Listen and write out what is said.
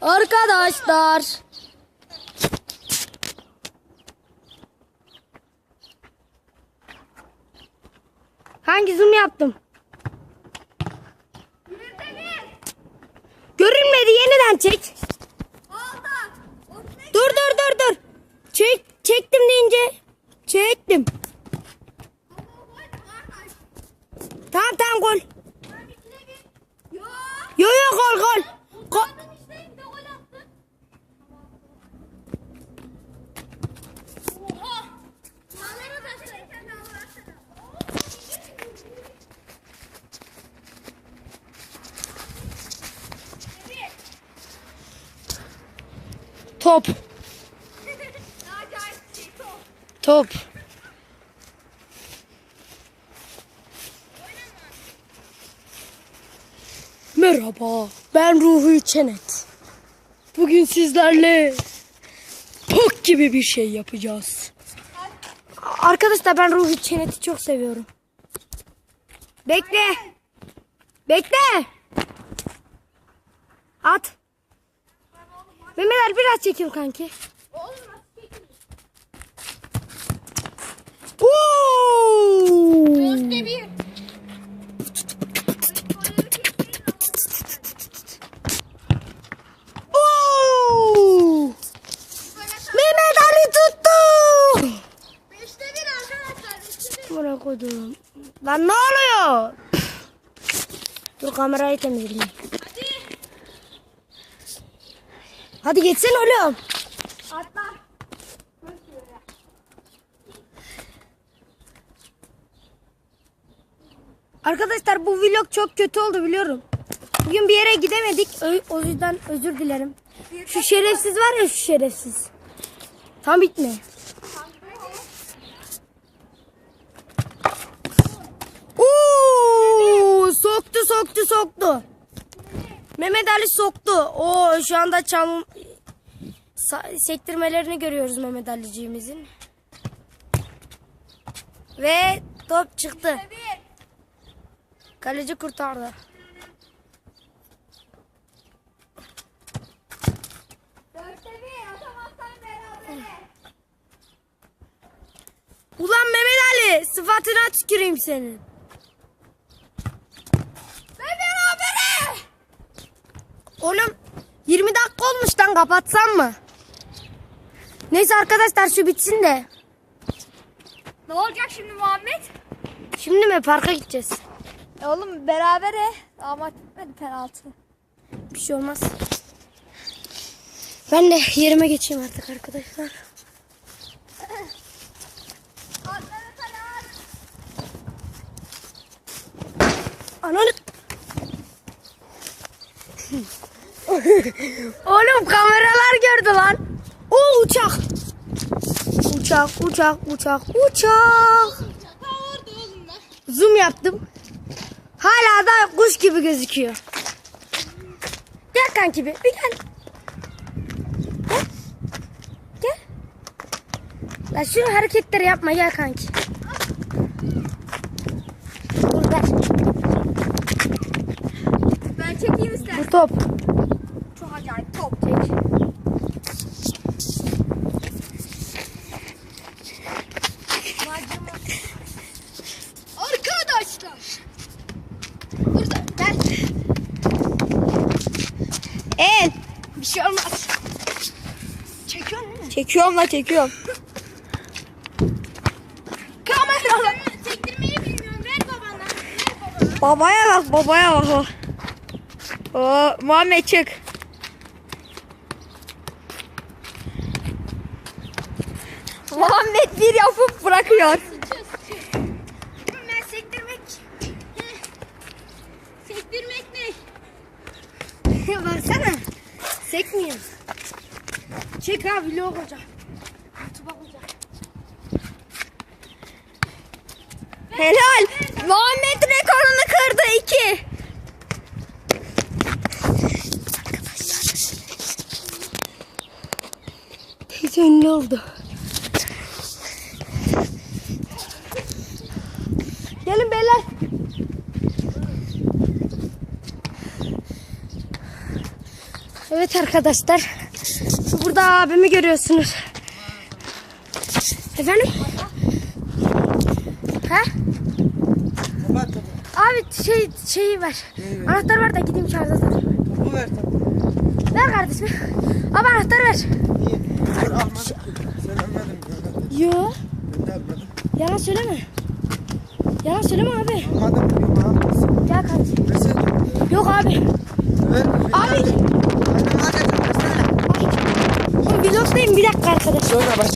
Arkadaşlar. Hangi zoom yaptım? Görünmedi yeniden çek. Dur dur dur dur. Çek çektim deyince çektim. Top. Top. Merhaba, ben Ruhi Çenet. Bugün sizlerle pok gibi bir şey yapacağız. Arkadaşlar ben Ruhi Çenet'i çok seviyorum. Bekle. Bekle. At. Mehmet Ali biraz çekil kanki. Oo! Oo! Mehmet Ali tuttu. Buna koydum. Lan ne oluyor? Dur kamerayı temizleyeyim. Hadi geçsene oğlum. Arkadaşlar bu vlog çok kötü oldu biliyorum. Bugün bir yere gidemedik. O yüzden özür dilerim. Şu şerefsiz var ya şu şerefsiz. Tam bitme. Oo, soktu soktu soktu. Ali soktu. O şu anda sa- sektirmelerini görüyoruz Mehmet Aliciğimizin. Ve top çıktı. Kaleci kurtardı. Ulan Mehmet Ali sıfatına tüküreyim senin. Oğlum 20 dakika olmuş lan kapatsam mı? Neyse arkadaşlar şu bitsin de. Ne olacak şimdi Muhammed? Şimdi mi parka gideceğiz? E oğlum berabere ama gitmedi penaltı. Bir şey olmaz. Ben de yerime geçeyim artık arkadaşlar. Ananı... Oğlum kameralar gördü lan. O uçak. Uçak, uçak, uçak, uçak. Zoom yaptım. Hala da kuş gibi gözüküyor. Gel kanki bir, bir gel. Gel. Gel. La şu hareketleri yapma gel kanki. Ver. Ben çekeyim istersen. Bu top. Çok acayip top. Çek. Arkadaşlar. Burada ben. El. Bir şey olmaz. Çekiyor musun? Çekiyorum la çekiyorum. Kamera. Çektirmeyi bilmiyorum. Ver babana. Ver babana. Babaya bak babaya bak. Oo, Muhammed çık. Muhammed bir yapıp bırakıyor. Ben sektirmek. Sektirmek ne? Baksana. Sekmiyor. Çek abi vlog olacak. YouTube'a olacak. Helal. Muhammed rekorunu kırdı iki. Teyze ünlü oldu. Gelin beyler. Evet arkadaşlar. Burada abimi görüyorsunuz. Efendim? Ha? Abi şey şeyi ver. Neyi? Anahtar ver de gideyim şarja takayım. Topu ver topu. Ver kardeşim. Abi anahtar ver. Niye? Dur almadım ki. Yo. Ben de almadım. Yalan söyleme. Yalan söyleme abi. Almadım. Yok. Gel kardeşim. Yok abi. Ver. Abi. Versene. Oğlum vlogdayım bir dakika arkadaşlar. Sonra baş.